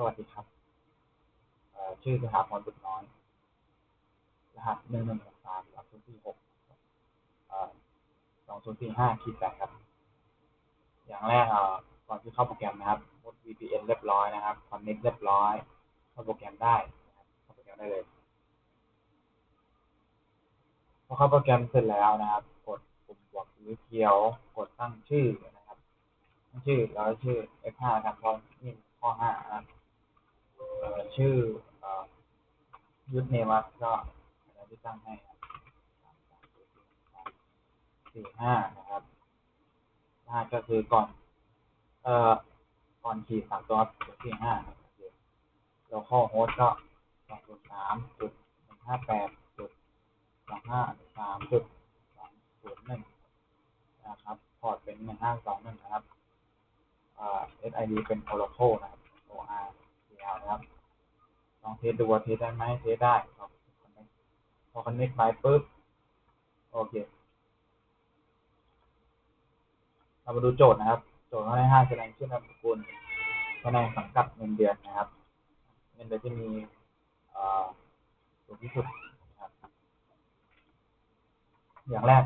สวัสดีครับ เอ่อ ชื่อสถาพรบุตรน้อย รหัสหนึ่งหนึ่งหกสามสองศูนย์สี่หกเอ่อสองศูนย์สี่ห้าขีดแปดครับ อย่างแรกเอ่อก่อนที่เข้าโปรแกรมนะครับกด VPN เรียบร้อยนะครับคอนเน c t เรียบร้อย เข้าโปรแกรมได้นะครับเข้าโปรแกรมได้เลย พอเข้าโปรแกรมเสร็จแล้วนะครับ กดปุ่มบวกสีเขียว กดตั้งชื่อนะครับ ตั้งชื่อแล้วชื่อ F5 ครับเพราะนี่ข้อห้านะครับ ชื่อยูทเนมก็อะไรที่ตั้งให้ครับสี่ห้านะครับห้าก็คือก่อน เอ่อ ก่อนขีดสามตัวสี่ห้าแล้วข้อโฮสก็สองจุดสามจุดหนึ่งห้าแปดจุดสองห้าสามจุดสองศูนย์หนึ่งนะครับ พอร์ตเป็นหนึ่งห้าสองหนึ่งนะครับเอ่อ SID เป็น Oracle นะครับ ORCL นะครับ องเทสดูว่าเทสได้ไหมเทสได้ครับพอคอนเน c t ไปปุ๊บโอเคเรามาดูโจทย์นะครับ โจทย์เขาให้ห้าแสดงชื่อนามสกุลแสดงสังกัดเงินเดือนนะครับ เงินเดือนที่มีสูงที่สุดนะครับ อย่างแรก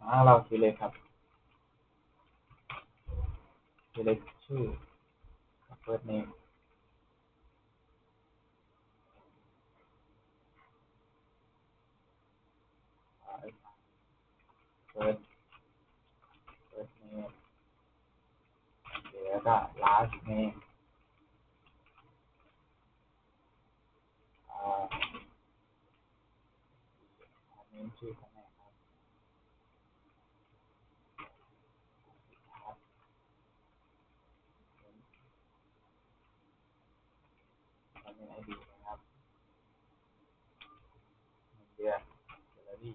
อ่าเราคีย์เลยครับคีย์เลยชื่อ first name อ่า first first name โอเคแล้วก็ last name อ่าอันนี้ชื่อแผนกครับครับอันนี้ ID นะครับเงินเดือน salary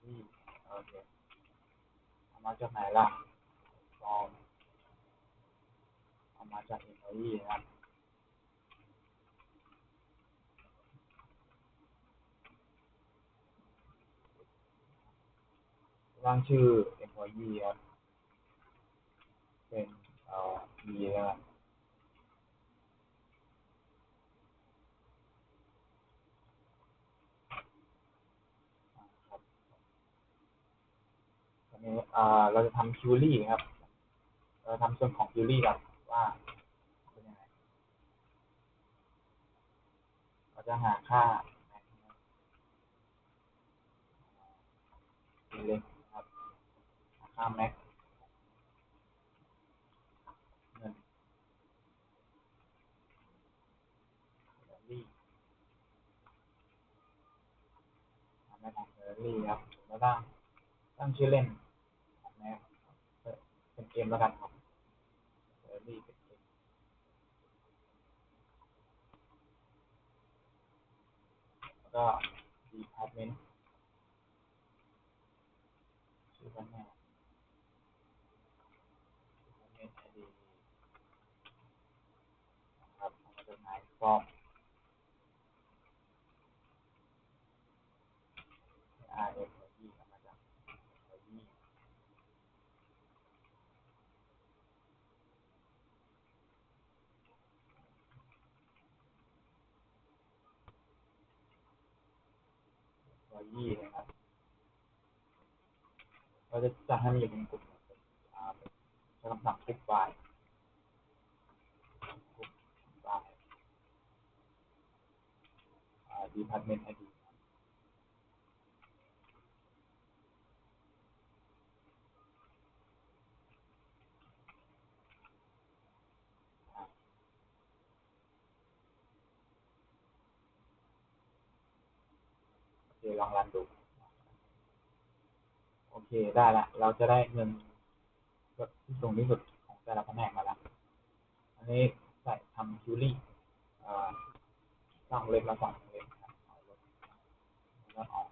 ที่โอเคเอา มาจากไหนล่ะฟอร์มเอามาจาก employee นะครับ ร่างชื่อ employee ครับ เป็นเอ่อ B นะครับอ่าครับอันนี้อ่า เราจะทำ query ครับ เราทำส่วนของ query ครับว่าเป็นยังไงเราจะหาค่า max นะครับอ่าเลยครับหาค่า max เงิน salary หา max ของ salary ครับแล้วตั้งตั้งชื่อเล่น เป็นเกมแล้วกันครับ salary เป็นเกมแล้วก็ department ชื่อแผนก department ID นะครับเอามาจากไหน from RF ที่เอามาจาก employee ร้อ ยยี่นะครับเราจะจะให้มันอยู่ในกลุ่มอ่าเป็นคำสั่งกรุ๊ปไฟล์กรุ๊ปไฟล์อ่า department ID อ่า โอเคลองรันดู โอเคได้ละ เราจะได้เงินแบบที่สูงที่สุดของแต่ละแผนกมาแล้วอันนี้ใส่ทำคิวรี่สร้างเล็บมาสองเล็บเอาแล้วออก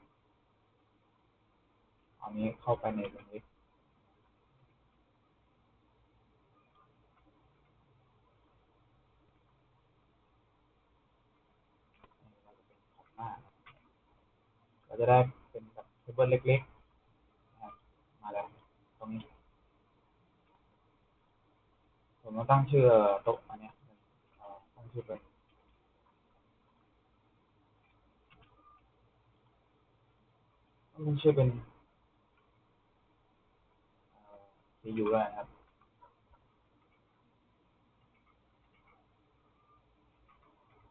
อันี้เข้าไปในวงเล็บเราจะเป็นขอบหน้าเราจะได้เป็นแบบเทเบิลเล็ กๆนะครับมาแล้วตรงนี้ผมต้องตั้งชื่อโต๊ะอันเนี้ยเอ่อตั้งชื่อเป็นต้องตั้งชื่อเป็นเอ่อ CU ด้วยนะครับ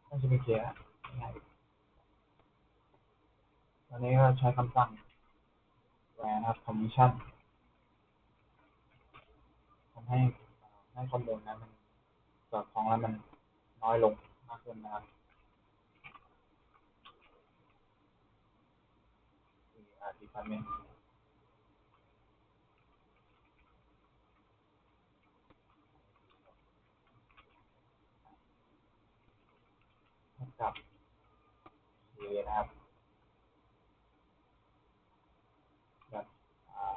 ตั้งชื่อเป็นเคสง่ายๆตอ นนี้ก็ใช้คำสั่งแวร์นะครับ permission ทำให้ให้ข้อมูลนั้นมันสอดคล้องแล้วมันน้อยลงมากขึ้นนะครับที่อ่า department เท่ากับ k นะครับอ่า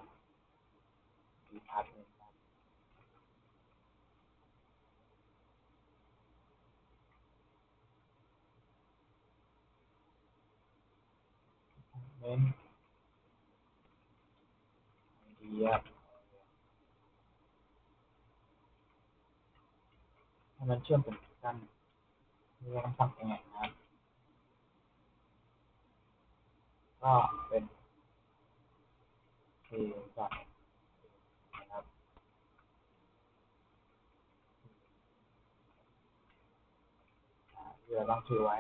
department นะครับ เน้นเดียให้มันเชื่อมถึงกันเรีคำสั่งยังไงนะครับ ก็เป็น k ดอทนะครับเราต้องชื่อไว้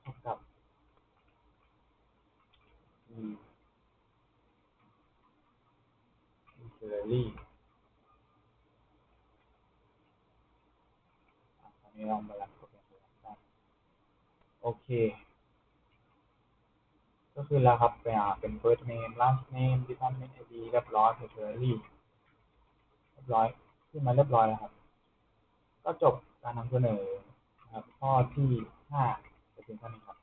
เท่ากับ e library อ่ตอนนี้เรามาลันโปรแกรมดูกันโอเค ก็คือแล้วครับเป็นอ่าเป็น first name last name department ID เรียบร้อย library เรียบร้อย ขึ้นมาเรียบร้อยแล้วครับ ก็จบการนำเสนอนะครับข้อที่ห้าไปถึงเท่านี้ครับ